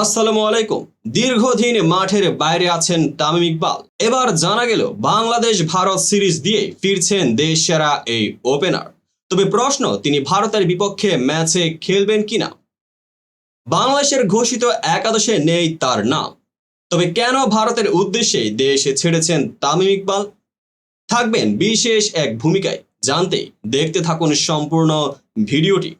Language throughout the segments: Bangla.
আসসালামু আলাইকুম। দীর্ঘদিন মাঠের বাইরে আছেন তামিম ইকবাল। এবার জানা গেল বাংলাদেশ ভারত সিরিজ দিয়ে ফিরছেন দেশ সেরা এই ওপেনার। তবে প্রশ্ন, তিনি ভারতের বিপক্ষে ম্যাচে খেলবেন কিনা? বাংলাদেশের ঘোষিত একাদশে নেই তার নাম। তবে কেন ভারতের উদ্দেশ্যে দেশে ছেড়েছেন তামিম ইকবাল? থাকবেন বিশেষ এক ভূমিকায়। জানতে, দেখতে থাকুন সম্পূর্ণ ভিডিওটি।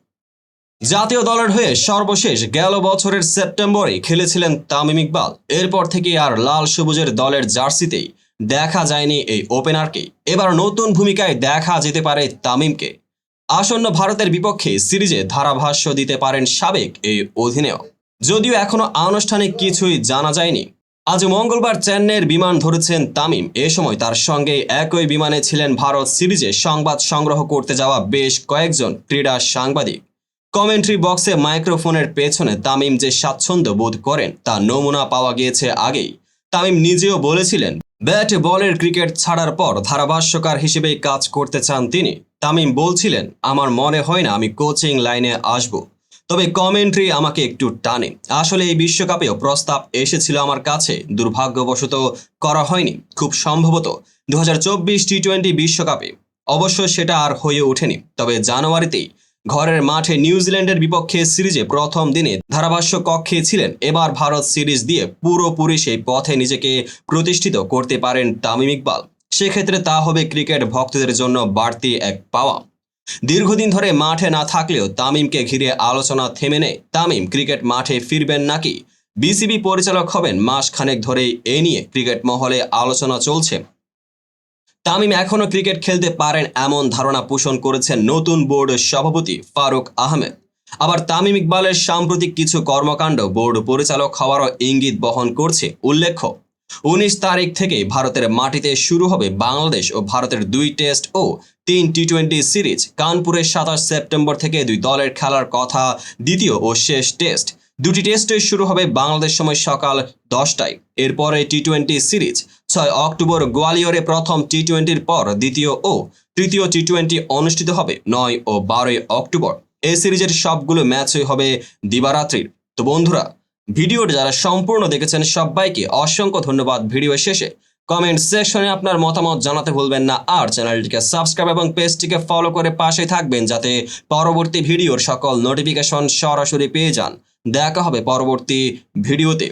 জাতীয় দলের হয়ে সর্বশেষ গেল বছরের সেপ্টেম্বরে খেলেছিলেন তামিম ইকবাল। এরপর থেকে আর লাল সবুজের দলের জার্সিতেই দেখা যায়নি এই ওপেনারকে। এবার নতুন ভূমিকায় দেখা যেতে পারে তামিমকে। আসন্ন ভারতের বিপক্ষে সিরিজে ধারাভাষ্য দিতে পারেন সাবেক এই অধিনায়ক। যদিও এখনও আনুষ্ঠানিক কিছুই জানা যায়নি। আজ মঙ্গলবার চেন্নাইয়ের বিমান ধরেছেন তামিম। এ সময় তার সঙ্গে একই বিমানে ছিলেন ভারত সিরিজে সংবাদ সংগ্রহ করতে যাওয়া বেশ কয়েকজন ক্রীড়া সাংবাদিক। কমেন্ট্রি বক্সে মাইক্রোফোনের পেছনে তামিম যে স্বাচ্ছন্দ্য বোধ করেন, তা নমুনা পাওয়া গিয়েছে আগেই। তামিম নিজেও বলেছিলেন, ব্যাট বলের ক্রিকেট ছাড়ার পর ধারাভাষ্যকার হিসেবেই কাজ করতে চান তিনি। তামিম বলছিলেন, আমার মনে হয় না আমি কোচিং লাইনে আসব। তবে কমেন্ট্রি আমাকে একটু টানে। আসলে এই বিশ্বকাপেও প্রস্তাব এসেছিল আমার কাছে। দুর্ভাগ্যবশত করা হয়নি। খুব সম্ভবত দু হাজার চব্বিশ টি টোয়েন্টি বিশ্বকাপে। অবশ্য সেটা আর হয়ে ওঠেনি। তবে জানুয়ারিতেই ঘরের মাঠে নিউজিল্যান্ডের বিপক্ষে সিরিজে প্রথম দিনে ধারাভাষ্য কক্ষে ছিলেন। এবার ভারত সিরিজ দিয়ে পুরোপুরি সেই পথে নিজেকে প্রতিষ্ঠিত করতে পারেন তামিম ইকবাল। সেক্ষেত্রে তা হবে ক্রিকেট ভক্তদের জন্য বাড়তি এক পাওয়া। দীর্ঘদিন ধরে মাঠে না থাকলেও তামিমকে ঘিরে আলোচনা থেমে নেই। তামিম ক্রিকেট মাঠে ফিরবেন নাকি? বিসিবি পরিচালক হবেন মাস খানেক ধরেই। এ নিয়ে ক্রিকেট মহলে আলোচনা চলছে। তামিম এখনও ক্রিকেট খেলতে পারেন এমন ধারণা পোষণ করেছেন নতুন বোর্ড সভাপতি ফারুক আহমেদ। আবার তামিম ইকবালের সাম্প্রতিক কিছু কর্মকাণ্ড বোর্ড পরিচালক হওয়ারও ইঙ্গিত বহন করছে উল্লেখ্য, উনিশ তারিখ থেকে ভারতের মাটিতে শুরু হবে বাংলাদেশ ও ভারতের দুই টেস্ট ও তিন টি টোয়েন্টি সিরিজ। কানপুরের সাতাশ সেপ্টেম্বর থেকে দুই দলের খেলার কথা, দ্বিতীয় ও শেষ টেস্ট। দুটি টেস্টে শুরু হবে বাংলাদেশ সময় সকাল দশটায়। এরপরে টি টোয়েন্টি সিরিজ ছয় অক্টোবর গোয়ালিয়রে প্রথম টি টোয়েন্টির পর দ্বিতীয় ও তৃতীয় টি টোয়েন্টি অনুষ্ঠিত হবে নয় ও বারোই অক্টোবর। এই সিরিজের সবগুলো ম্যাচই হবে দিবারাত্রির। তো বন্ধুরা, ভিডিওটি যারা সম্পূর্ণ দেখেছেন সবাইকে অসংখ্য ধন্যবাদ ভিডিও শেষে। কমেন্ট সেকশনে আপনার মতামত জানাতে ভুলবেন না আর চ্যানেলটিকে সাবস্ক্রাইব এবং পেজটিকে ফলো করে পাশে থাকবেন যাতে পরবর্তী ভিডিওর সকল নোটিফিকেশন সরাসরি পেয়ে যান। দেখা হবে পরবর্তী ভিডিওতে।